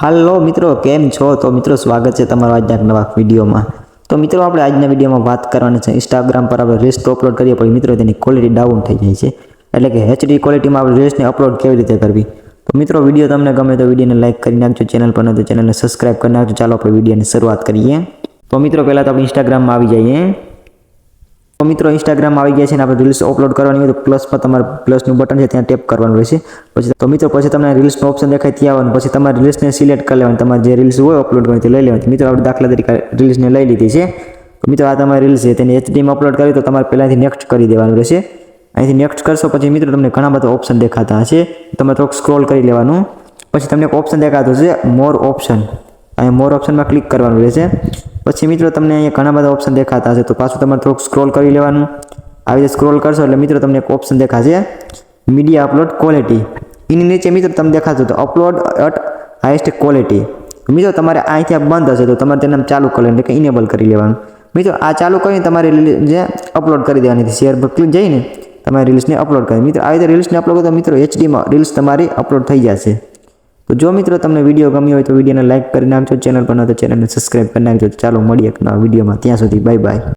હાલો મિત્રો, કેમ છો? તો મિત્રો, સ્વાગત છે તમારું આજના નવા વિડીયોમાં. તો મિત્રો, આપણે આજના વિડીયોમાં વાત કરવાની છે ઇન્સ્ટાગ્રામ પર આપણે રીલ્સ તો અપલોડ કરીએ પણ મિત્રો, તેની ક્વોલિટી ડાઉન થઈ જાય છે. એટલે કે એચડી ક્વોલિટીમાં આપણે રીલ્સને અપલોડ કેવી રીતે કરવી? તો મિત્રો, વીડિયો તમને ગમે તો વિડીયોને લાઇક કરી નાખજો ચેનલ પર ન તો ચેનલને સબસ્ક્રાઇબ કરી નાખજો. ચાલો આપણે વિડીયોની શરૂઆત કરીએ. તો મિત્રો, પહેલાં તો આપણે ઇન્સ્ટાગ્રામમાં આવી જઈએ. તો મિત્રો ઇન્સ્ટાગ્રામ આવી ગયા છે અને આપણે રીલ્સ અપલોડ કરવાની હોય તો પ્લસમાં તમારે પ્લસનું બટન છે ત્યાં ટેપ કરવાનું રહેશે. પછી તો મિત્રો, પછી તમને રીલ્સનો ઓપ્શન દેખાય ત્યાં આવવાનું. પછી તમારે રીલ્સને સિલેક્ટ કરી લેવાની. તમારે જે રીલ્સ હોય અપલોડ કરવાની તે લઈ લેવાની. મિત્રો, આપણે દાખલા તરીકે રીલ્સને લઈ લીધી છે. મિત્રો, આ તમારી રીલ્સ છે. તેને એચડીમાં અપલોડ કરી તો તમારે પહેલાંથી નેક્સ્ટ કરી દેવાનું રહેશે. અહીંથી નેક્સ્ટ કરશો પછી મિત્રો, તમને ઘણા બધા ઓપ્શન દેખાતા હશે. તમે થોડુંક સ્ક્રોલ કરી લેવાનું. પછી તમને એક ઓપ્શન દેખાતો છે મોર ઓપ્શન અહીંયા મોર ઓપ્શનમાં ક્લિક કરવાનું રહેશે. પછી મિત્રો તમને અહીંયા ઘણા બધા ઓપ્શન દેખાતા હશે. તો પાછું તમારે થોડુંક સ્ક્રોલ કરી લેવાનું. આવી રીતે સ્ક્રોલ કરશો એટલે મિત્રો તમને એક ઓપ્શન દેખાશે. મીડિયા અપલોડ ક્વોલિટી એની નીચે મિત્રો તમને દેખાશે તો અપલોડ અટ હાઈએસ્ટ ક્વોલિટી મિત્રો તમારે અહીંથી આ બંધ હશે તો તમારે તેને ચાલુ કરી એટલે કે ઇનેબલ કરી લેવાનું. મિત્રો આ ચાલુ કરીને તમારે જે અપલોડ કરી દેવાની શેર પર ક્લિક જઈને તમારે રીલ્સને અપલોડ કરી. મિત્રો આવી રીતે રીલ્સને અપલોડ કરો તો મિત્રો એચડીમાં રીલ્સ તમારી અપલોડ થઈ જશે. તો જો મિત્રો તમને વીડિયો ગમ્યો હોય તો વિડીયોને લાઇક કરી નાખજો. ચેનલ પર ન તો ચેનલને સબસ્ક્રાઈબ કરી નાખજો. ચાલો, મળીએ એક નવા વિડીયોમાં. ત્યાં સુધી બાય બાય